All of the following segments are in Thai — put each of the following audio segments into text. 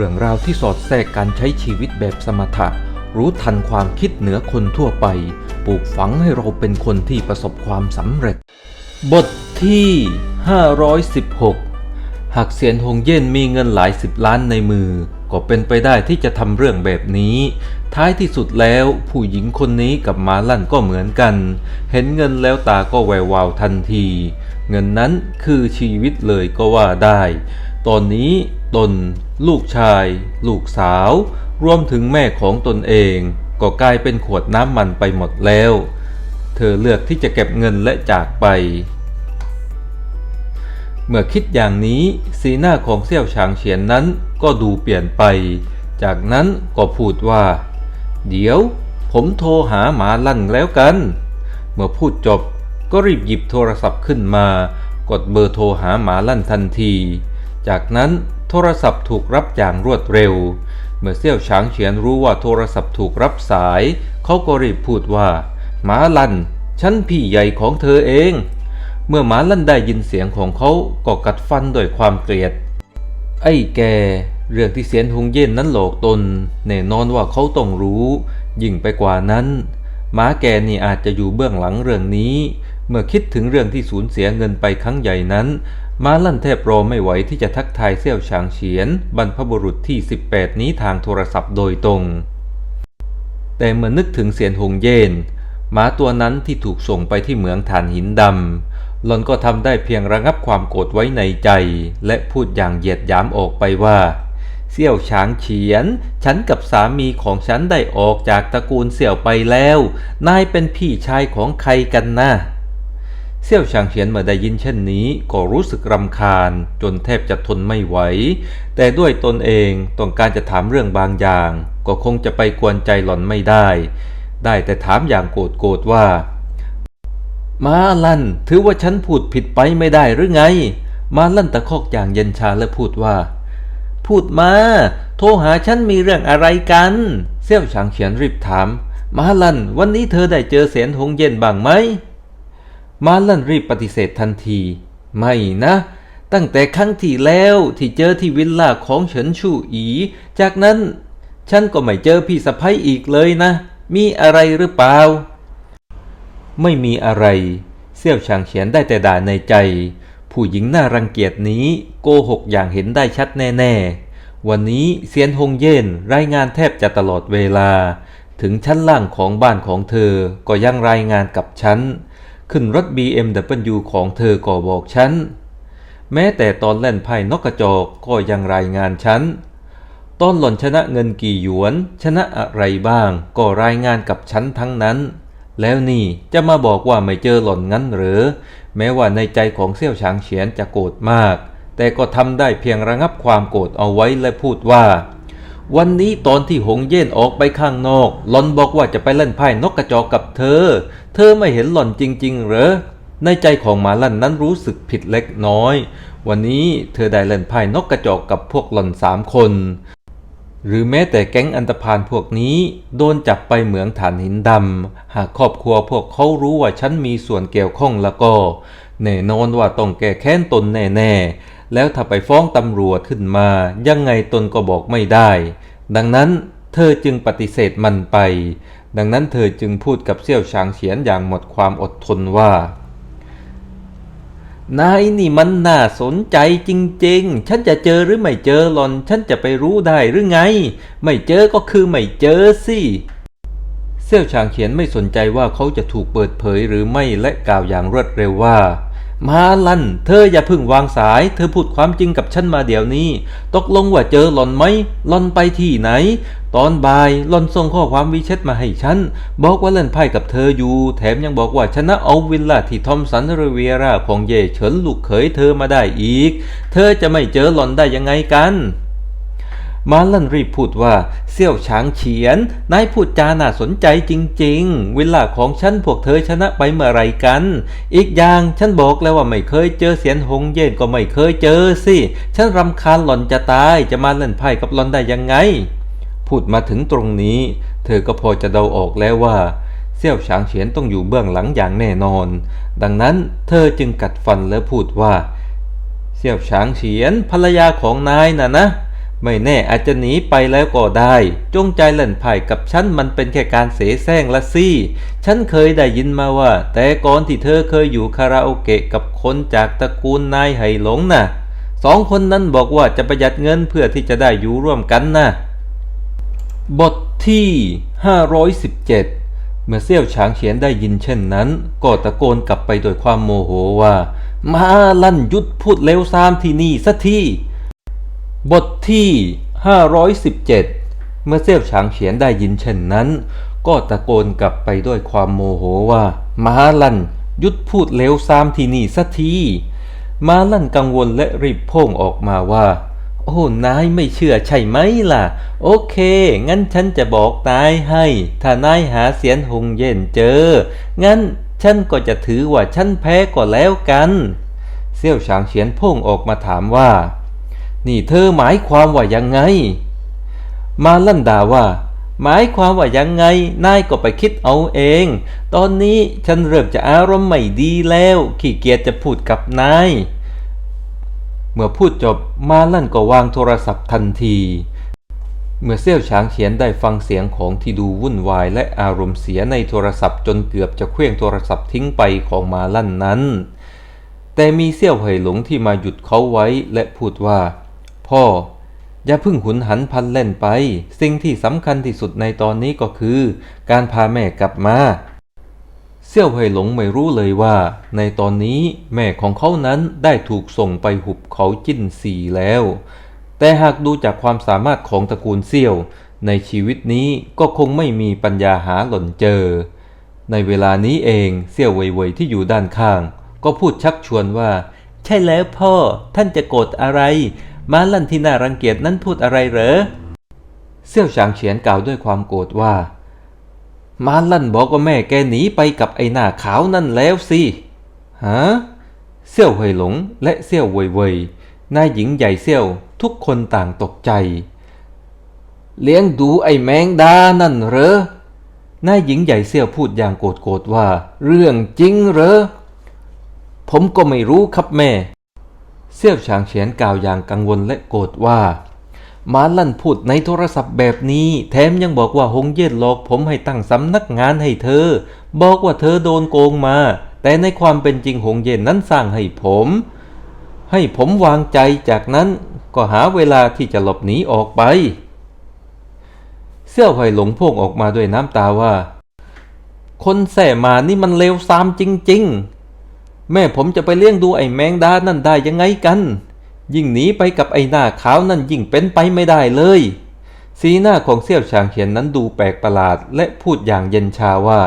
เรื่องราวที่สอดแทรกการใช้ชีวิตแบบสมถะ รู้ทันความคิดเหนือคนทั่วไป ปลูกฝังให้เราเป็นคนที่ประสบความสำเร็จ บทที่ 516 หากเสียนหงเย่นมีเงินหลายสิบล้านในมือ ก็เป็นไปได้ที่จะทำเรื่องแบบนี้ ท้ายที่สุดแล้วผู้หญิงคนนี้กับมาลั่นก็เหมือนกัน เห็นเงินแล้วตาก็แวววาวทันที เงินนั้นคือชีวิตเลยก็ว่าได้ ตอนนี้ตน ลูกชาย ลูกสาว รวมถึงแม่ของตนเอง ก็กลายเป็นขวดน้ำมันไปหมดแล้ว เธอเลือกที่จะเก็บเงินและจากไป เมื่อคิดอย่างนี้สีหน้าของเซี่ยวฉางเฉียนนั้นก็ดูเปลี่ยนไป จากนั้นก็พูดว่า เดี๋ยว ผมโทรหาหมาลั่นแล้วกัน เมื่อพูดจบก็รีบหยิบโทรศัพท์ขึ้นมา กดเบอร์โทรหาหมาลั่นทันที จากนั้น โทรศัพท์ถูกรับอย่างรวดเร็ว เมื่อเซี่ยวฉางเฉียนรู้ว่าโทรศัพท์ถูกรับสาย เขาก็รีบพูดว่าหมาลัน ฉันพี่ใหญ่ของเธอเอง เมื่อหมาลันได้ยินเสียงของเขาก็กัดฟันด้วยความเกลียด ไอ้แก เรื่องที่เสียนหงเย็นนั้นหลอกตน แน่นอนว่าเขาต้องรู้ ยิ่งไปกว่านั้นหมาแกนี่อาจจะอยู่เบื้องหลังเรื่องนี้ เมื่อคิดถึงเรื่องที่สูญเสียเงินไปครั้งใหญ่นั้น มาลั่นแทบรอไม่ไหวที่จะทักทายเซี่ยวฉางเฉียน บรรพบุรุษที่ 18 นี้ทางโทรศัพท์โดยตรง แต่เมื่อนึกถึงเสียนหงเย็นหมาตัวนั้นที่ถูกส่งไปที่เหมืองฐานหินดำหลอนก็ทำได้เพียงระงับความโกรธไว้ในใจ และพูดอย่างเหยียดหยามออกไปว่าเสี่ยวฉางเฉียน ฉันกับสามีของฉันได้ออกจากตระกูลเสี่ยวไปแล้ว นายเป็นพี่ชายของใครกันนะ เสี่ยวฉางเฉียนเมื่อได้ยินเช่นนี้ก็รู้สึกรำคาญจนแทบจะทนไม่ไหว แต่ด้วยตนเองต้องการจะถามเรื่องบางอย่าง ก็คงจะไปกวนใจหล่อนไม่ได้ ได้แต่ถามอย่างโกรธโกรธว่า มาลันถือว่าฉันพูดผิดไปไม่ได้หรือไง มาลั่นตะคอกอย่างเย็นชาและพูดว่า พูดมา โทรหาฉันมีเรื่องอะไรกัน เซี่ยวฉางเฉียนรีบถาม มาลันวันนี้เธอได้เจอเสียนหงเย็นบ้างไหม มาลันรีบปฏิเสธทันที ไม่นะ ตั้งแต่ครั้งที่แล้วที่เจอที่วิลล่าของเฉินชู่อี จากนั้น ฉันก็ไม่เจอพี่สะพ้ยอีกเลยนะ มีอะไรหรือเปล่า ไม่มีอะไร เซี่ยวฉางเฉียนได้แต่ด่าในใจ ผู้หญิงน่ารังเกียจนี้โกหกอย่างเห็นได้ชัดแน่ ๆ วันนี้เซียนฮงเย่นรายงานแทบจะตลอดเวลา ถึงชั้นล่างของบ้านของเธอก็ยังรายงานกับฉัน ขึ้นรถ BMW ของเธอก็บอกฉัน แม้แต่ตอนเล่นไพ่นกกระจอกก็ยังรายงานฉัน ตอนหล่อนชนะเงินกี่หยวน ชนะอะไรบ้างก็รายงานกับฉันทั้งนั้น แล้วนี่จะมาบอกว่าไม่เจอหล่อนงั้นหรือ แม้ว่าในใจของเซี่ยวฉางเฉียนจะโกรธมาก แต่ก็ทำได้เพียงระงับความโกรธเอาไว้และพูดว่า วันนี้ตอนที่หงเย่นออกไปข้างนอก หลอนบอกว่าจะไปเล่นไพ่นกกระจอกกับเธอ เธอไม่เห็นหล่อนจริง ๆ เหรอ ในใจของมาลั่นนั้นรู้สึกผิดเล็กน้อย วันนี้เธอได้เล่นไพ่นกกระจอกกับพวกหล่อนสามคน หรือแม้แต่แก๊งอันตพานพวกนี้ โดนจับไปเหมืองฐานหินดำ หากครอบครัวพวกเขารู้ว่าฉันมีส่วนเกี่ยวข้องแล้วก็ แน่นอนว่าต้องแก้แค้นตนแน่ๆ แล้วถ้าไปฟ้องตำรวจขึ้นมา ยังไงตนก็บอกไม่ได้ ดังนั้นเธอจึงปฏิเสธมันไป ดังนั้นเธอจึงพูดกับเซี่ยวฉางเฉียนอย่างหมดความอดทนว่านายนี่มันน่าสนใจจริงๆ ฉันจะเจอหรือไม่เจอหลอน ฉันจะไปรู้ได้หรือไง ไม่เจอก็คือไม่เจอสิเซี่ยวชางเขียนไม่สนใจว่าเขาจะถูกเปิดเผยหรือไม่และกล่าวอย่างรวดเร็วว่า มาลัน เธออย่าพึ่งวางสาย เธอพูดความจริงกับฉันมาเดี๋ยวนี้ ตกลงว่าเจอหลอนไหมหลอนไปที่ไหน ตอนบ่ายหลอนส่งข้อความวิเชตมาให้ฉัน บอกว่าเล่นไพ่กับเธออยู่ แถมยังบอกว่าชนะเอาวิลล่าที่ทอมสันเรเวียราของเย่เฉินลูกเขยเธอมาได้อีก เธอจะไม่เจอหลอนได้ยังไงกัน มาลันรีบพูดว่าเซี่ยวฉางเฉียน นายพูดจาน่าสนใจจริง ๆ เวลาของฉันพวกเธอชนะไปเมื่อไรกัน อีกอย่างฉันบอกแล้วว่าไม่เคยเจอเสียนหงเย็นก็ไม่เคยเจอสิ ฉันรำคาญหล่อนจะตายจะมาเล่นไพ่กับหล่อนได้ยังไง พูดมาถึงตรงนี้ เธอก็พอจะเดาออกแล้วว่าเซี่ยวฉางเฉียนต้องอยู่เบื้องหลังอย่างแน่นอน ดังนั้นเธอจึงกัดฟันและพูดว่า เซี่ยวฉางเฉียนภรรยาของนายน่ะนะ ไม่แน่อาจจะหนีไปแล้วก็ได้ จงใจเล่นไพ่กับฉันมันเป็นแค่การเสแสร้งละสิฉันเคยได้ยินมาว่า แต่ก่อนที่เธอเคยอยู่คาราโอเกะกับคนจากตระกูลนายไหหลงน่ะสองคนนั้นบอกว่าจะประหยัดเงินเพื่อที่จะได้อยู่ร่วมกันนะบทที่ 517 เมื่อเซี่ยวฉางเฉียนได้ยินเช่นนั้น ก็ตะโกนกลับไปโดยความโมโหว่า มาลั่นยุดพูดเลวซามที่นี่สักที บทที่ 517 เมื่อเซี่ยวฉางเฉียนได้ยินเช่นนั้น ก็ตะโกนกลับไปด้วยความโมโหว่า มาลันยุดพูดเลวซามที่นี่สักทีมาลั่นกังวลและรีบพ่งออกมาว่า โอ้ นายไม่เชื่อใช่ไหมล่ะ โอเค งั้นฉันจะบอกนายให้ ถ้านายหาเสียนหงเย็นเจอ งั้นฉันก็จะถือว่าฉันแพ้ก็แล้วกัน เซี่ยวฉางเฉียนพ่งออกมาถามว่า นี่เธอหมายความว่ายังไง มาลั่นด่าว่า หมายความว่ายังไง นายก็ไปคิดเอาเอง ตอนนี้ฉันเริ่มจะอารมณ์ไม่ดีแล้ว ขี้เกียจจะพูดกับนาย เมื่อพูดจบมาลั่นก็วางโทรศัพท์ทันที เมื่อเซี่ยวฉางเฉียนได้ฟังเสียงของที่ดูวุ่นวายและอารมณ์เสียในโทรศัพท์จนเกือบจะเคลื่องโทรศัพท์ทิ้งไปของมาลั่นนั้น แต่มีเซี่ยวเหยหลงที่มาหยุดเขาไว้และพูดว่า พ่อ อย่าเพึ่งหุนหันพันเล่นไป สิ่งที่สำคัญที่สุดในตอนนี้ก็คือ การพาแม่กลับมา เซี่ยวเหยหลงไม่รู้เลยว่า ในตอนนี้แม่ของเขานั้นได้ถูกส่งไปหุบเขาจิ้นสีแล้ว แต่หากดูจากความสามารถของตระกูลเซี่ยว ในชีวิตนี้ก็คงไม่มีปัญญาหาหล่นเจอ ในเวลานี้เองเซี่ยวเว่ยๆที่อยู่ด้านข้าง ก็พูดชักชวนว่าใช่แล้วพ่อท่านจะโกรธอะไร มาลั่นที่น่ารังเกียจนั้นพูดอะไรเหรอ เซี่ยวฉางเฉียนกล่าวด้วยความโกรธว่ามาลั่นบอกว่าแม่แกหนีไปกับไอ้หน้าขาวนั่นแล้วสิฮะเซี่ยวเหยหลงและเซี่ยวเว่ยเว่ยนายหญิงใหญ่เซี่ยวทุกคนต่างตกใจ เลี้ยงดูไอ้แมงดานั่นเหรอนายหญิงใหญ่เซี่ยวพูดอย่างโกรธๆว่า เรื่องจริงเหรอ ผมก็ไม่รู้ครับแม่ เซี่ยวฉางเฉียนกล่าวอย่างกังวลและโกรธว่ามาลั่นพูดในโทรศัพท์แบบนี้ แถมยังบอกว่าหงเย็นหลอกผมให้ตั้งสำนักงานให้เธอ บอกว่าเธอโดนโกงมา แต่ในความเป็นจริงหงเย็นนั้นสร้างให้ผม ให้ผมวางใจจากนั้นก็หาเวลาที่จะหลบหนีออกไป เสี่ยวไผ่หลงพงออกมาด้วยน้ำตาว่า คนแส่มานี่มันเลวซามจริง ๆ แม่ผมจะไปเลี้ยงดูไอ้แมงดานั่นได้ยังไงกัน ยิ่งหนีไปกับไอ้หน้าขาวนั่นยิ่งเป็นไปไม่ได้เลย สีหน้าของเสี่ยวฉางเขียนนั้นดูแปลกประหลาดและพูดอย่างเย็นชาว่า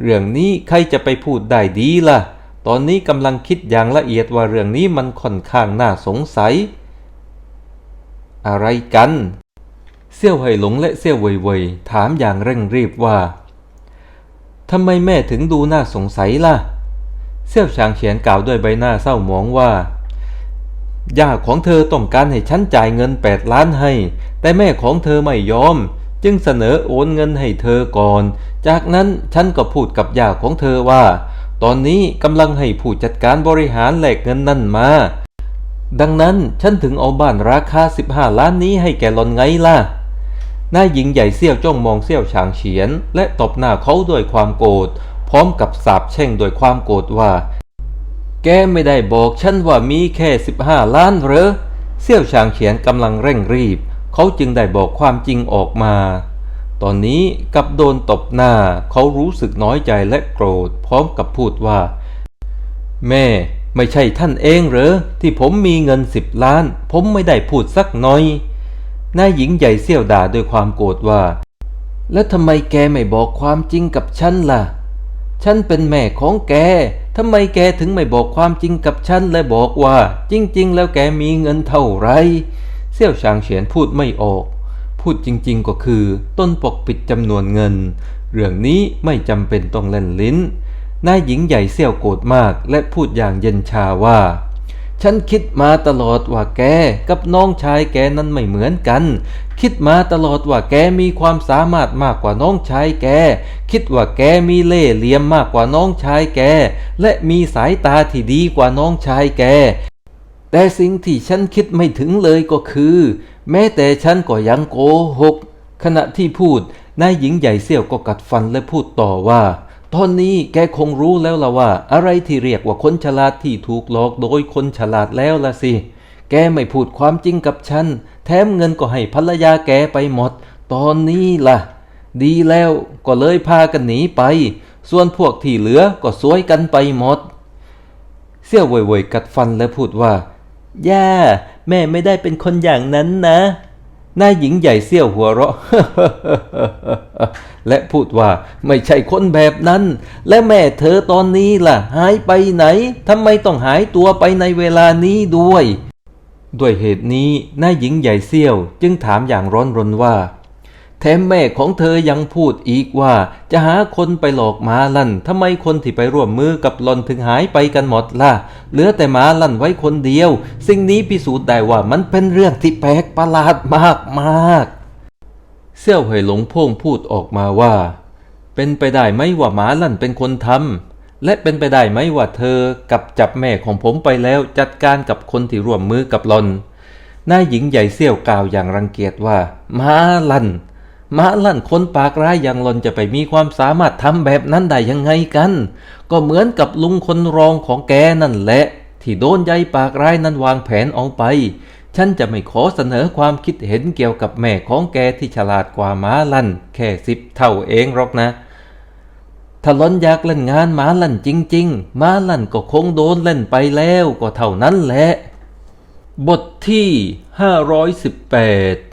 เรื่องนี้ใครจะไปพูดได้ดีล่ะ ตอนนี้กำลังคิดอย่างละเอียดว่าเรื่องนี้มันค่อนข้างน่าสงสัย อะไรกันเซี่ยวเหยหลงและเซี่ยวเว่ยเว่ยถามอย่างเร่งรีบว่าทำไมแม่ถึงดูน่าสงสัยล่ะ เซี่ยวฉางเฉียนกล่าวด้วยใบหน้าเศร้าหมองว่าย่าของเธอต้องการให้ฉันจ่ายเงินแปดล้านให้ แต่แม่ของเธอไม่ยอม จึงเสนอโอนเงินให้เธอก่อน จากนั้นฉันก็พูดกับย่าของเธอว่า ตอนนี้กำลังให้ผู้จัดการบริหารแหลกเงินนั่นมา ดังนั้นฉันถึงเอาบ้านราคา 15 ล้านนี้ให้แกหลอนไงล่ะนายหญิงใหญ่เซี่ยวจ้องมองเซี่ยวฉางเฉียน และตบหน้าเขาด้วยความโกรธ ร้อมกับสาบแช่งโดยความโกรธว่า แกไม่ได้บอกฉันว่ามีแค่ 15 ล้านเหรอ เซี่ยวฉางเฉียนกำลังเร่งรีบ เขาจึงได้บอกความจริงออกมา ตอนนี้กับโดนตบหน้าเขารู้สึกน้อยใจและโกรธ พร้อมกับพูดว่า แม่ไม่ใช่ท่านเองเหรอ ที่ผมมีเงินสิบล้าน ผมไม่ได้พูดสักน่อยนายหญิงใหญ่เซี่ยวด่าด้วยความโกรธว่า แล้วทำไมแกไม่บอกความจริงกับฉันล่ะ ฉันเป็นแม่ของแกทำไมแกถึงไม่บอกความจริงกับฉันและบอกว่า จริง ๆ แล้วแกมีเงินเท่าไร เซี่ยวชางเฉียนพูดไม่ออก พูดจริง ๆ ก็คือต้นปกปิดจำนวนเงิน เรื่องนี้ไม่จำเป็นต้องเล่นลิ้น นายหญิงใหญ่เซี่ยวโกรธมากและพูดอย่างเย็นชาว่า ฉันคิดมาตลอดว่าแกกับน้องชายแกนั้นไม่เหมือนกัน คิดมาตลอดว่าแกมีความสามารถมากกว่าน้องชายแก คิดว่าแกมีเล่ห์เหลี่ยมมากกว่าน้องชายแก และมีสายตาที่ดีกว่าน้องชายแก แต่สิ่งที่ฉันคิดไม่ถึงเลยก็คือ แม้แต่ฉันก็ยังโกหก ขณะที่พูดนายหญิงใหญ่เซี่ยวก็กัดฟันและพูดต่อว่า ตอนนี้แกคงรู้แล้วล่ะว่า อะไรที่เรียกว่าคนฉลาดที่ถูกหลอกโดยคนฉลาดแล้วล่ะสิ แกไม่พูดความจริงกับฉัน แถมเงินก็ให้ภรรยาแกไปหมด ตอนนี้ล่ะ ดีแล้วก็เลยพากันหนีไป ส่วนพวกที่เหลือก็ซวยกันไปหมด เสี่ยวเว่ยๆกัดฟันและพูดว่า ย่า แม่ไม่ได้เป็นคนอย่างนั้นนะ นายหญิงใหญ่เสี่ยวหัวเราะ และพูดว่าไม่ใช่คนแบบนั้น และแม่เธอตอนนี้ล่ะ หายไปไหนทำไมต้องหายตัวไปในเวลานี้ด้วย ด้วยเหตุนี้นายหญิงใหญ่เซี่ยวจึงถามอย่างร้อนรนว่า แถมแม่ของเธอยังพูดอีกว่า จะหาคนไปหลอกหมาลั่นทำไมคนที่ไปร่วมมือกับหลอนถึงหายไปกันหมดล่ะ เหลือแต่หมาลั่นไว้คนเดียว สิ่งนี้พิสูจน์ได้ว่ามันเป็นเรื่องที่แปลกประหลาดมากมากเซี่ยวเหยหลงพ่งพูดออกมาว่า เป็นไปได้ไหมว่าหมาลั่นเป็นคนทำและเป็นไปได้ไหมว่าเธอกับจับแม่ของผมไปแล้วจัดการกับคนที่ร่วมมือกับหลอนนายหญิงใหญ่เซี่ยวกล่าวอย่างรังเกียจว่า ม้าลั่น มาลั่นคนปากร้ายอย่างหลอนจะไปมีความสามารถทำแบบนั้นได้ยังไงกัน ก็เหมือนกับลุงคนรองของแกนั่นแหละ ที่โดนยายปากร้ายนั้นวางแผนเอาไป ฉันจะไม่ขอเสนอความคิดเห็นเกี่ยวกับแม่ของแกที่ฉลาดกว่าม้าลั่น แค่สิบเท่าเองหรอกนะถ้าหลอนอยากเล่นงานม้าลั่นจริง ๆ ม้าลั่นก็คงโดนเล่นไปแล้วก็เท่านั้นแหละ บทที่ 518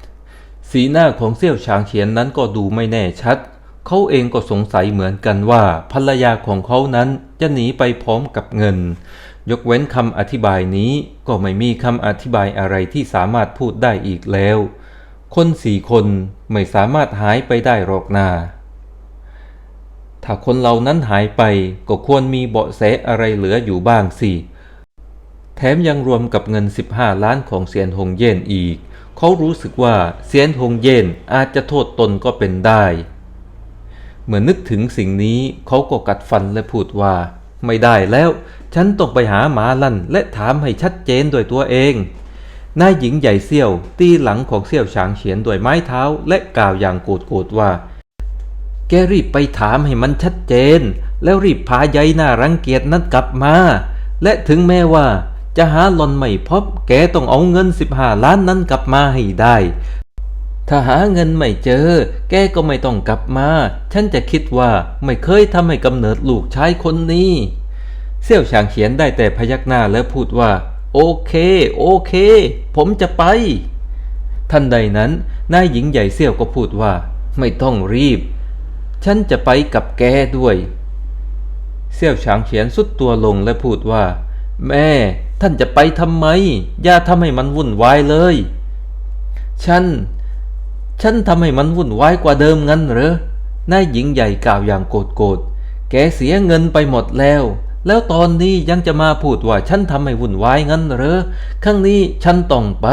สีหน้าของเซี่ยวฉางเฉียนนั้นก็ดูไม่แน่ชัด เขาเองก็สงสัยเหมือนกันว่าภรรยาของเขานั้นจะหนีไปพร้อมกับเงิน ยกเว้นคำอธิบายนี้ก็ไม่มีคำอธิบายอะไรที่สามารถพูดได้อีกแล้ว คนสี่คนไม่สามารถหายไปได้หรอกนาถ้าคนเหล่านั้นหายไปก็ควรมีเบาะแสอะไรเหลืออยู่บ้างสิ แถมยังรวมกับเงิน 15 ล้านของเซียนหงเย่นอีก เขารู้สึกว่าเซียนหงเย่นอาจจะโทษตนก็เป็นได้ เมื่อนึกถึงสิ่งนี้เขาก็กัดฟันและพูดว่า ไม่ได้แล้ว ฉันต้องไปหาหมาลั่นและถามให้ชัดเจนด้วยตัวเองนายหญิงใหญ่เซี่ยวตีหลังของเซี่ยวฉางเฉียนด้วยไม้เท้าและกล่าวอย่างโกรธๆว่า แกรีบไปถามให้มันชัดเจน แล้วรีบพายายหน้ารังเกียจนั้นกลับมา และถึงแม้ว่า จะหาหลอนไม่พบแกต้องเอาเงิน 15 ล้านนั้นกลับมาให้ได้ ถ้าหาเงินไม่เจอ แกก็ไม่ต้องกลับมา ฉันจะคิดว่าไม่เคยทำให้กำเนิดลูกชายคนนี้เสี่ยวฉางเขียนได้แต่พยักหน้าแล้วพูดว่า โอเค โอเค ผมจะไป ทันใดนั้นนายหญิงใหญ่เสี่ยวก็พูดว่า ไม่ต้องรีบ ฉันจะไปกับแกด้วยเสี่ยวฉางเฉียนสุดตัวลงและพูดว่า แม่ ท่านจะไปทำไม อย่าทำให้มันวุ่นวายเลย ฉัน ฉันทำให้มันวุ่นวายกว่าเดิมงั้นเหรอนายหญิงใหญ่กล่าวอย่างโกรธๆแกเสียเงินไปหมดแล้ว แล้วตอนนี้ยังจะมาพูดว่าฉันทำให้วุ่นวายงั้นเหรอครั้งนี้ฉันต้องไป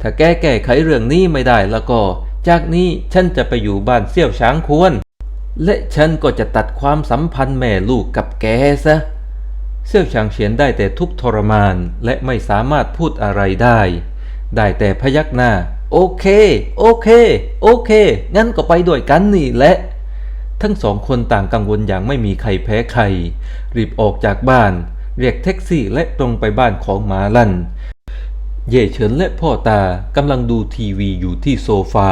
ถ้าแกแก้ไขเรื่องนี้ไม่ได้แล้วก็ จากนี้ฉันจะไปอยู่บ้านเสี่ยวช้างควร และฉันก็จะตัดความสัมพันธ์แม่ลูกกับแกซะ เสี่ยวฉางเฉียนได้แต่ทุกทรมานและไม่สามารถพูดอะไรได้ ได้แต่พยักหน้า โอเค โอเค โอเค งั้นก็ไปด้วยกันนี่แหละ ทั้งสองคนต่างกังวลอย่างไม่มีใครแพ้ใคร รีบออกจากบ้าน เรียกแท็กซี่และตรงไปบ้านของหมาลั่น เย่เฉินและพ่อตากำลังดูทีวีอยู่ที่โซฟา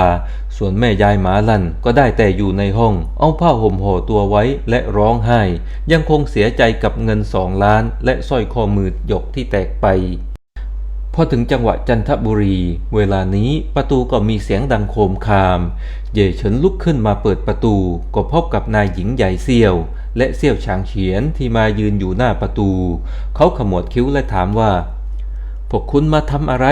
ส่วนแม่ยายหมาลันก็ได้แต่อยู่ในห้อง เอาผ้าห่มห่อตัวไว้และร้องไห้ ยังคงเสียใจกับเงินสองล้านและสร้อยคอมือหยกที่แตกไป พอถึงจังหวะจันทบุรี เวลานี้ประตูก็มีเสียงดังโคมคาม เย่เฉินลุกขึ้นมาเปิดประตู ก็พบกับนายหญิงใหญ่เซี่ยว และเซี่ยวฉางเฉียนที่มายืนอยู่หน้าประตู เขาขมวดคิ้วและถามว่า พวกคุณมาทำอะไร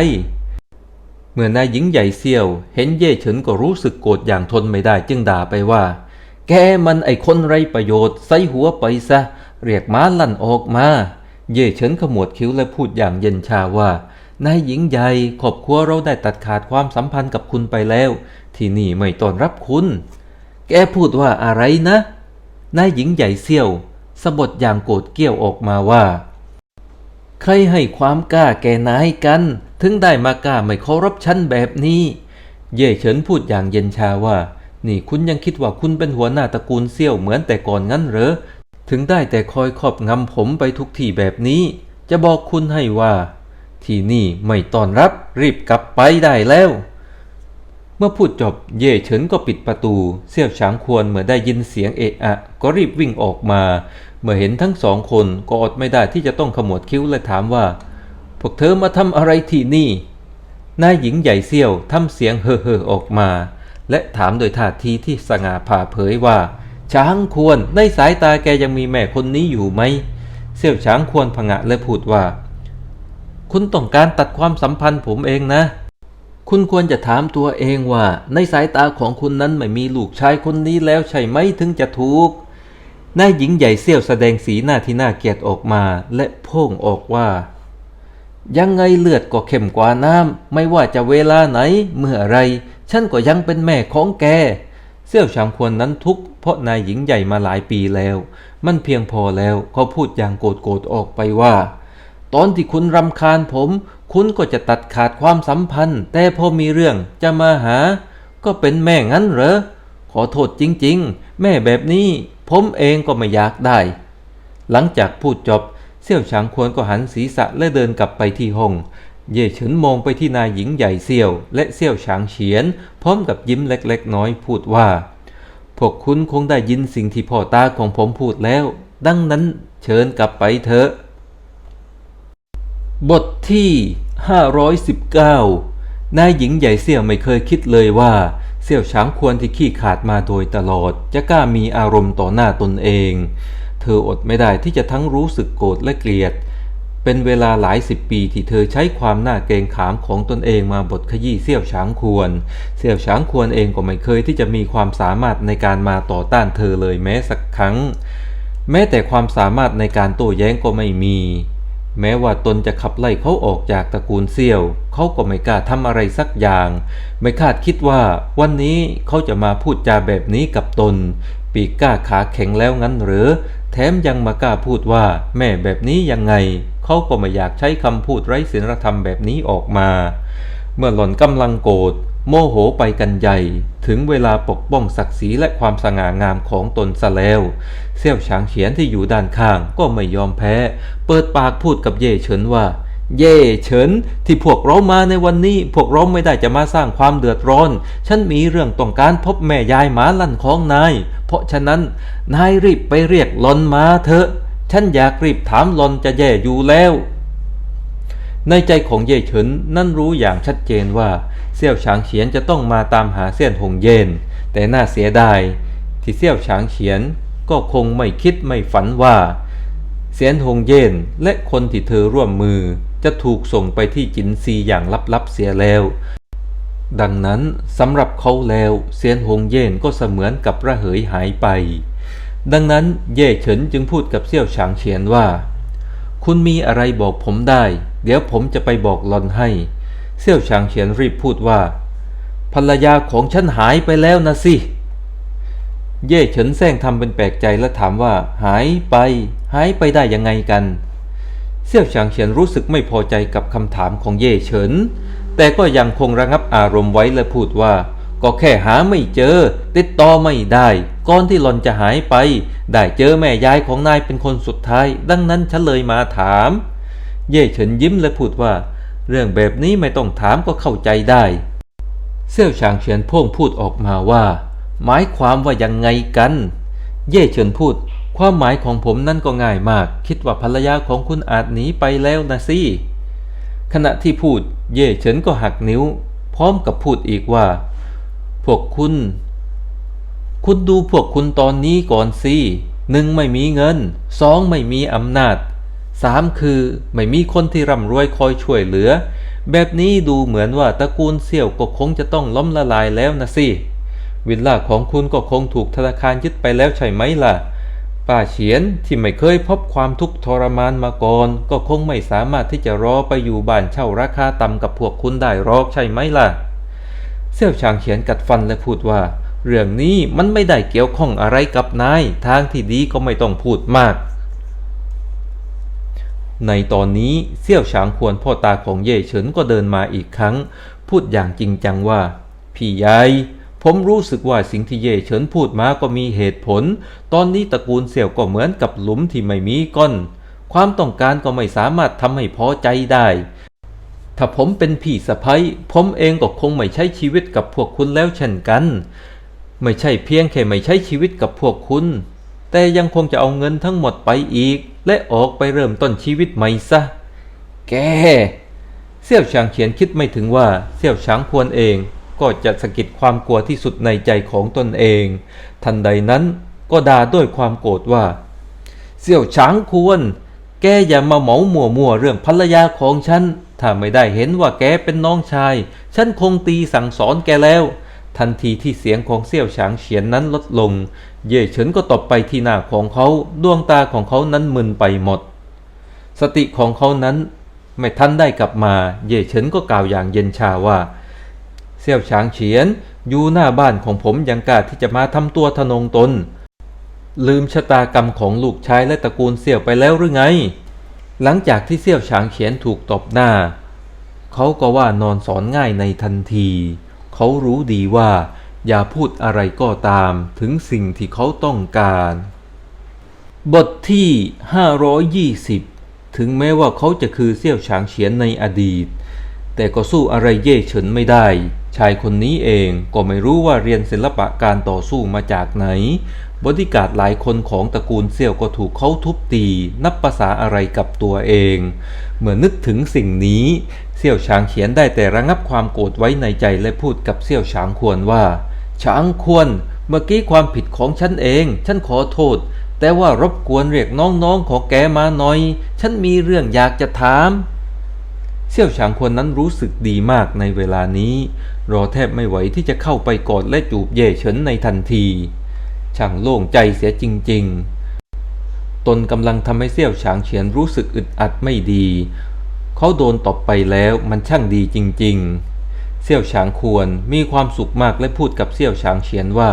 เมื่อนายหญิงใหญ่เซียวเห็นเย่เฉินก็รู้สึกโกรธอย่างทนไม่ได้จึงด่าไปว่า แกมันไอคนไรประโยชน์ใส่หัวไปซะ เรียกม้าลั่นออกมา เย่เฉินขมวดคิ้วและพูดอย่างเย็นชาว่านายหญิงใหญ่ขอบครัวเราได้ตัดขาดความสัมพันธ์กับคุณไปแล้ว ที่นี่ไม่ต้อนรับคุณ แกพูดว่าอะไรนะ นายหญิงใหญ่เซียวสะบดอย่างโกรธเกี้ยวออกมาว่า ใครให้ความกล้าแก่นายกัน ถึงได้มากล้าไม่เคารพฉันแบบนี้ เย่เฉินพูดอย่างเย็นชาว่า นี่คุณยังคิดว่าคุณเป็นหัวหน้าตระกูลเซี่ยวเหมือนแต่ก่อนงั้นเหรอ ถึงได้แต่คอยครอบงำผมไปทุกที่แบบนี้ จะบอกคุณให้ว่า ที่นี่ไม่ต้อนรับรีบกลับไปได้แล้ว เมื่อพูดจบเย่เฉินก็ปิดประตูเสี่ยวฉางควรเมื่อได้ยินเสียงเอะอะ ก็รีบวิ่งออกมา เมื่อเห็นทั้งสองคนก็อดไม่ได้ที่จะต้องขมวดคิ้วและถามว่า พวกเธอมาทำอะไรที่นี่ นายหญิงใหญ่เซี่ยวทำเสียงเฮ่อๆออกมา และถามโดยท่าทีที่สง่าผ่าเผยว่า ช้างควรในสายตาแกยังมีแม่คนนี้อยู่ไหม เซี่ยวช้างควรผงะและพูดว่า คุณต้องการตัดความสัมพันธ์ผมเองนะคุณควรจะถามตัวเองว่า ในสายตาของคุณนั้นไม่มีลูกชายคนนี้แล้วใช่ไหมถึงจะถูก นายหญิงใหญ่เซี่ยวแสดงสีหน้าที่น่าเกลียดออกมาและพ่งออกว่า ยังไงเลือดก็เข้มกว่าน้ำไม่ว่าจะเวลาไหน เมื่อไร ฉันก็ยังเป็นแม่ของแก เซี่ยวฉางควรนั้นทุกเพราะนายหญิงใหญ่มาหลายปีแล้ว มันเพียงพอแล้วเขาพูดอย่างโกรธโกรธออกไปว่า ตอนที่คุณรำคาญผม คุณก็จะตัดขาดความสัมพันธ์ แต่พอมีเรื่องจะมาหา ก็เป็นแม่งั้นเหรอขอโทษจริง ๆ แม่แบบนี้ ผมเองก็ไม่อยากได้ หลังจากพูดจบ เซี่ยวฉางควรก็หันศีรษะและเดินกลับไปที่ห้อง เย่เฉินมองไปที่นายหญิงใหญ่เซี่ยว และเซี่ยวฉางเฉียน พร้อมกับยิ้มเล็กๆ น้อยพูดว่า พวกคุณคงได้ยินสิ่งที่พ่อตาของผมพูดแล้ว ดังนั้นเชิญกลับไปเถอะ บทที่ 519 นายหญิงใหญ่เสี่ยวไม่เคยคิดเลยว่า เสี่ยวช้างควรที่ขี้ขาดมาโดยตลอด จะกล้ามีอารมณ์ต่อหน้าตนเอง เธออดไม่ได้ที่จะทั้งรู้สึกโกรธและเกลียด เป็นเวลาหลายสิบปีที่เธอใช้ความหน่าเกรงขามของตนเองมาบทขยี้เสี่ยวช้างควร เสี่ยวช้างควรเองก็ไม่เคยที่จะมีความสามารถในการมาต่อต้านเธอเลยแม้สักครั้ง แม้แต่ความสามารถในการโต้แย้งก็ไม่มี แม้ว่าตนจะขับไล่เขาออกจากตระกูลเซี่ยว เขาก็ไม่กล้าทำอะไรสักอย่าง ไม่คาดคิดว่าวันนี้เขาจะมาพูดจาแบบนี้กับตน ปีกก้าขาแข็งแล้วงั้นหรือ แถมยังมากล้าพูดว่าแม่แบบนี้ยังไง เขาก็ไม่อยากใช้คำพูดไร้ศีลธรรมแบบนี้ออกมา เมื่อหล่อนกำลังโกรธ โมโหไปกันใหญ่ถึงเวลาปกป้องศักดิ์ศรีและความสง่างามของตนซะแล้ว เซี่ยวฉางเฉียนที่อยู่ด้านข้างก็ไม่ยอมแพ้ เปิดปากพูดกับเย่เฉินว่า เย่เฉินที่พวกเรามาในวันนี้ พวกเราไม่ได้จะมาสร้างความเดือดร้อน ฉันมีเรื่องต้องการพบแม่ยายหมาลั่นของนาย เพราะฉะนั้นนายรีบไปเรียกลอนมาเถอะ ฉันอยากรีบถามลอนจะแย่อยู่แล้ว ในใจของเย่เฉินนั่นรู้อย่างชัดเจนว่าเซี่ยวฉางเฉียนจะต้องมาตามหาเซี่ยนหงเย็น แต่น่าเสียดายที่เซี่ยวฉางเฉียนก็คงไม่คิดไม่ฝันว่า เซียนหงเย็นและคนที่เธอร่วมมือจะถูกส่งไปที่จินซีอย่างลับๆเสียแล้ว ดังนั้นสำหรับเขาแล้วเซียนหงเย็นก็เสมือนกับระเหยหายไป ดังนั้นเย่เฉินจึงพูดกับเซี่ยวฉางเฉียนว่า คุณมีอะไรบอกผมได้ เดี๋ยวผมจะไปบอกหลอนให้ เซี่ยวฉางเฉียนรีบพูดว่า ภรรยาของฉันหายไปแล้วนะสิ เย่เฉินแซงทำเป็นแปลกใจและถามว่า หายไป หายไปได้ยังไงกัน เซี่ยวฉางเฉียนรู้สึกไม่พอใจกับคำถามของเย่เฉิน แต่ก็ยังคงระงับอารมณ์ไว้และพูดว่า ก็แค่หาไม่เจอ ติดต่อไม่ได้ ก่อนที่หลอนจะหายไป ได้เจอแม่ยายของนายเป็นคนสุดท้าย ดังนั้นฉันเลยมาถาม เย่เฉินยิ้มและพูดว่า เรื่องแบบนี้ไม่ต้องถามก็เข้าใจได้ เซี่ยวฉางเฉียนพ่งพูดออกมาว่า หมายความว่ายังไงกัน เย่เฉินพูด ความหมายของผมนั่นก็ง่ายมาก คิดว่าภรรยาของคุณอาจหนีไปแล้วนะสิขณะที่พูด เย่เฉินก็หักนิ้ว พร้อมกับพูดอีกว่า พวกคุณ คุณดูพวกคุณตอนนี้ก่อนสิหนึ่งไม่มีเงินสองไม่มีอำนาจ สามคือ ไม่มีคนที่ร่ำรวยคอยช่วยเหลือ แบบนี้ดูเหมือนว่าตระกูลเสี่ยวก็คงจะต้องล้มละลายแล้วนะสิ วิลล่าของคุณก็คงถูกธนาคารยึดไปแล้วใช่ไหมล่ะ ป้าเฉียนที่ไม่เคยพบความทุกข์ทรมานมาก่อน ก็คงไม่สามารถที่จะรอไปอยู่บ้านเช่าราคาต่ำกับพวกคุณได้หรอกใช่ไหมล่ะเซี่ยวชางเฉียนกัดฟันและพูดว่า เรื่องนี้มันไม่ได้เกี่ยวข้องอะไรกับนาย ทางที่ดีก็ไม่ต้องพูดมาก ในตอนนี้เซี่ยวฉางควรพ่อตาของเย่เฉินก็เดินมาอีกครั้ง พูดอย่างจริงจังว่า พี่ใหญ่ผมรู้สึกว่าสิ่งที่เย่เฉินพูดมาก็มีเหตุผล ตอนนี้ตระกูลเสี่ยวก็เหมือนกับหลุมที่ไม่มีก้อน ความต้องการก็ไม่สามารถทำให้พอใจได้ ถ้าผมเป็นพี่สะพ้ยผมเองก็คงไม่ใช้ชีวิตกับพวกคุณแล้วเช่นกัน ไม่ใช่เพียงแค่ไม่ใช้ชีวิตกับพวกคุณ แต่ยังคงจะเอาเงินทั้งหมดไปอีก และออกไปเริ่มต้นชีวิตใหม่ซะ แก เสี่ยวฉางเขียนคิดไม่ถึงว่าเสี่ยวฉางควรเองก็จะสะกิดความกลัวที่สุดในใจของตนเอง ทันใดนั้นก็ด่าด้วยความโกรธว่า เสี่ยวฉางควร แกอย่ามาเหมาหมัวมัวเรื่องภรรยาของฉัน ถ้าไม่ได้เห็นว่าแกเป็นน้องชาย ฉันคงตีสั่งสอนแกแล้ว ทันทีที่เสียงของเสี่ยวฉางเฉียนนั้นลดลง เย่เฉินก็ตบไปที่หน้าของเขาดวงตาของเขานั้นมึนไปหมด สติของเขานั้นไม่ทันได้กลับมา เย่เฉินก็กล่าวอย่างเย็นชาว่าเสี่ยวฉางเฉียนอยู่หน้าบ้านของผมยังกล้าที่จะมาทำตัวทะนงตน ลืมชะตากรรมของลูกชายและตระกูลเสี่ยวไปแล้วหรือไง หลังจากที่เสี่ยวฉางเฉียนถูกตบหน้า เขาก็ว่านอนสอนง่ายในทันที เขารู้ดีว่า อย่าพูดอะไรก็ตามถึงสิ่งที่เขาต้องการ บทที่ 520 ถึงแม้ว่าเขาจะคือเสี่ยวฉางเฉียนในอดีต แต่ก็สู้อะไรเย่เฉินไม่ได้ ชายคนนี้เองก็ไม่รู้ว่าเรียนศิลปะการต่อสู้มาจากไหน บริการดหลายคนของตระกูลเสี่ยวก็ถูกเขาทุบตี นับภาษาอะไรกับตัวเอง เมื่อนึกถึงสิ่งนี้เสี่ยวฉางเขียนได้แต่ระงับความโกรธไว้ในใจและพูดกับเสี่ยวฉางควรว่าฉางควร เมื่อกี้ความผิดของฉันเอง ฉันขอโทษ แต่ว่ารบกวนเรียกน้องๆของแกมาหน่อย ฉันมีเรื่องอยากจะถามเสี่ยวฉางควรนั้นรู้สึกดีมากในเวลานี้ รอแทบไม่ไหวที่จะเข้าไปกอดและจูบเย่เฉินในทันที ช่างโล่งใจเสียจริง ๆ ตนกำลังทำให้เสี่ยวฉางเฉียนรู้สึกอึดอัดไม่ดี เขาโดนตบไปแล้วมันช่างดีจริง ๆ เสี่ยวฉางควรมีความสุขมากและพูดกับเสี่ยวฉางเฉียนว่า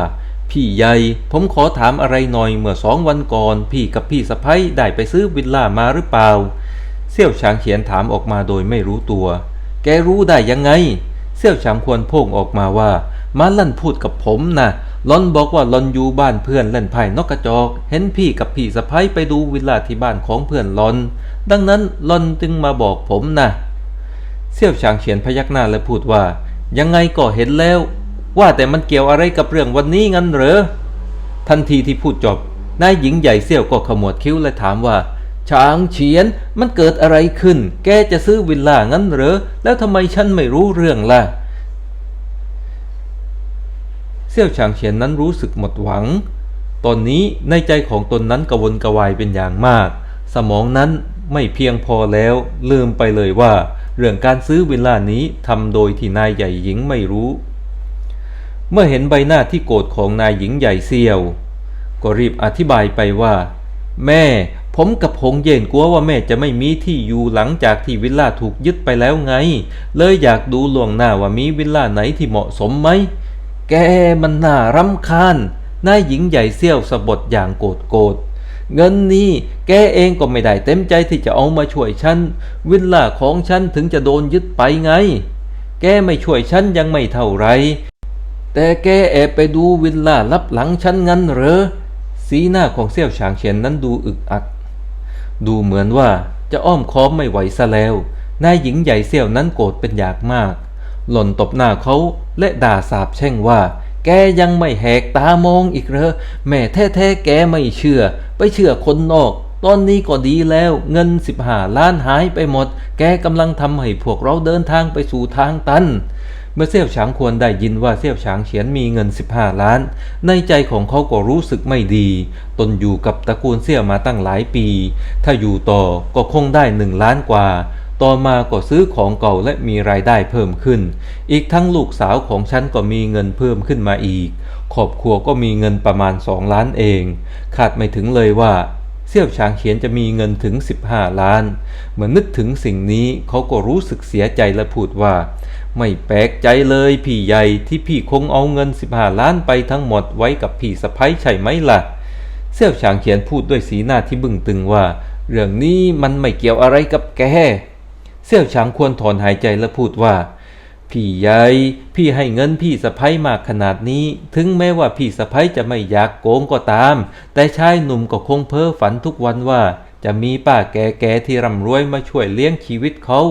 พี่ใหญ่ ผมขอถามอะไรหน่อยเมื่อสองวันก่อน พี่กับพี่สะพ้ยได้ไปซื้อวิลล่ามาหรือเปล่า เสี่ยวฉางเฉียนถามออกมาโดยไม่รู้ตัว แกรู้ได้ยังไง เสี่ยวฉางควรโพ่งออกมาว่ามาลั่นพูดกับผมนะ ลอนบอกว่าลอนอยู่บ้านเพื่อนเล่นไพ่นกกระจอก เห็นพี่กับพี่สะพ้ยไปดูวิลล่าที่บ้านของเพื่อนลอน ดังนั้นลอนจึงมาบอกผมนะเสี่ยวฉางเฉียนพยักหน้าและพูดว่า ยังไงก็เห็นแล้ว ว่าแต่มันเกี่ยวอะไรกับเรื่องวันนี้งั้นเหรอทันทีที่พูดจบนายหญิงใหญ่เสี่ยวก็ขมวดคิ้วและถามว่าช้างเฉียนมันเกิดอะไรขึ้น แกจะซื้อวิลล่างั้นเหรอ แล้วทำไมฉันไม่รู้เรื่องล่ะ เสี่ยวฉางเฉียนนั้นรู้สึกหมดหวัง ตอนนี้ในใจของตนนั้นกระวนกระวายเป็นอย่างมาก สมองนั้นไม่เพียงพอแล้วลืมไปเลยว่า เรื่องการซื้อวิลล่านี้ทำโดยที่นายใหญ่หญิงไม่รู้ เมื่อเห็นใบหน้าที่โกรธของนายหญิงใหญ่เซียว ก็รีบอธิบายไปว่า แม่ผมกับหงเย็นกลัวว่าแม่จะไม่มีที่อยู่หลังจากที่วิลล่าถูกยึดไปแล้วไง เลยอยากดูล่วงหน้าว่ามีวิลล่าไหนที่เหมาะสมไหม แกมันน่ารำคาญนายหญิงใหญ่เซี่ยวสะบดอย่างโกรธโกรธเงินนี้แกเองก็ไม่ได้เต็มใจที่จะเอามาช่วยฉัน วิลล่าของฉันถึงจะโดนยึดไปไง แกไม่ช่วยฉันยังไม่เท่าไร แต่แกแอบไปดูวิลล่าลับหลังฉันงั้นเหรอ สีหน้าของเซี่ยวฉางเฉียนนั้นดูอึกอัก ดูเหมือนว่าจะอ้อมค้อมไม่ไหวซะแล้ว นายหญิงใหญ่เซี่ยวนั้นโกรธเป็นอย่างมาก หล่นตบหน้าเขาและด่าสาบแช่งว่า แกยังไม่แหกตามองอีกเหรอแม่แท้ๆแกไม่เชื่อ ไปเชื่อคนนอก ตอนนี้ก็ดีแล้วเงิน15ล้านหายไปหมด แกกำลังทำให้พวกเราเดินทางไปสู่ทางตันเมื่อเสี่ยวฉางควรได้ยินว่าเสี่ยวฉางเฉียนมีเงิน 15 ล้าน ในใจของเขาก็รู้สึกไม่ดี ตนอยู่กับตระกูลเสี่ยวมาตั้งหลายปี ถ้าอยู่ต่อก็คงได้หนึ่งล้านกว่า ต่อมาก็ซื้อของเก่าและมีรายได้เพิ่มขึ้น อีกทั้งลูกสาวของฉันก็มีเงินเพิ่มขึ้นมาอีก ครอบครัวก็มีเงินประมาณ 2 ล้านเอง คาดไม่ถึงเลยว่าเสี่ยวฉางเขียนจะมีเงินถึง 15 ล้าน เมื่อนึกถึงสิ่งนี้เขาก็รู้สึกเสียใจและพูดว่า ไม่แปลกใจเลยพี่ใหญ่ที่พี่คงเอาเงิน 15 ล้านไปทั้งหมดไว้กับพี่สะพ้ยใช่ไหมล่ะเสี่ยวฉางเขียนพูดด้วยสีหน้าที่บึ้งตึงว่า เรื่องนี้มันไม่เกี่ยวอะไรกับแก เสี่ยวฉางควรถอนหายใจและพูดว่า พี่ใหญ่พี่ให้เงินพี่สะพ้ยมากขนาดนี้ ถึงแม้ว่าพี่สะพ้ยจะไม่อยากโกงก็ตาม แต่ชายหนุ่มก็คงเพ้อฝันทุกวันว่า จะมีป้าแก่ๆที่ร่ำรวยมาช่วยเลี้ยงชีวิตเขา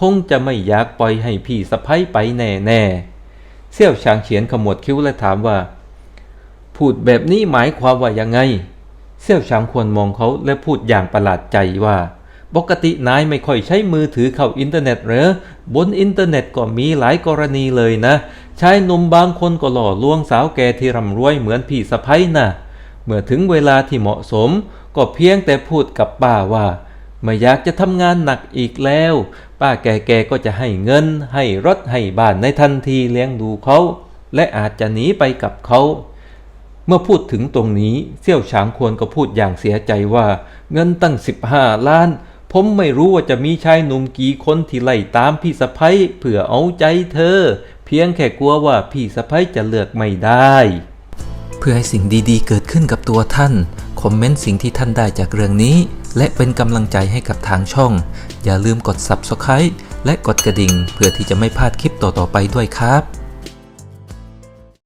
คงจะไม่อยากปล่อยให้พี่สะพ้ยไปแน่ๆเสี่ยวฉางเฉียนขมวดคิ้วและถามว่า พูดแบบนี้หมายความว่ายังไง เสี่ยวฉางควรมองเขาและพูดอย่างประหลาดใจว่า ปกตินายไม่ค่อยใช้มือถือเข้าอินเทอร์เน็ตหรือบนอินเทอร์เน็ตก็มีหลายกรณีเลยนะชายหนุ่มบางคนก็หล่อลวงสาวแก่ที่ร่ำรวยเหมือนพี่สะพ้ยนะเมื่อถึงเวลาที่เหมาะสม ก็เพียงแต่พูดกับป้าว่า ไม่อยากจะทำงานหนักอีกแล้ว ป้าแก่ๆก็จะให้เงิน ให้รถให้บ้านในทันทีเลี้ยงดูเขา และอาจจะหนีไปกับเขาเมื่อพูดถึงตรงนี้เสี่ยวฉางควรก็พูดอย่างเสียใจว่า เงินตั้ง 15 ล้าน ผมไม่รู้ว่าจะมีชายหนุ่มกี่คนที่ไล่ตามพี่สะพ้ยเพื่อเอาใจเธอ เพียงแค่กลัวว่าพี่สะพ้ยจะเลือกไม่ได้ เพื่อให้สิ่งดีๆ เกิดขึ้นกับตัวท่าน คอมเมนต์สิ่งที่ท่านได้จากเรื่องนี้ และเป็นกำลังใจให้กับทางช่อง อย่าลืมกด Subscribe และกดกระดิ่ง เพื่อที่จะไม่พลาดคลิปต่อๆไปด้วยครับ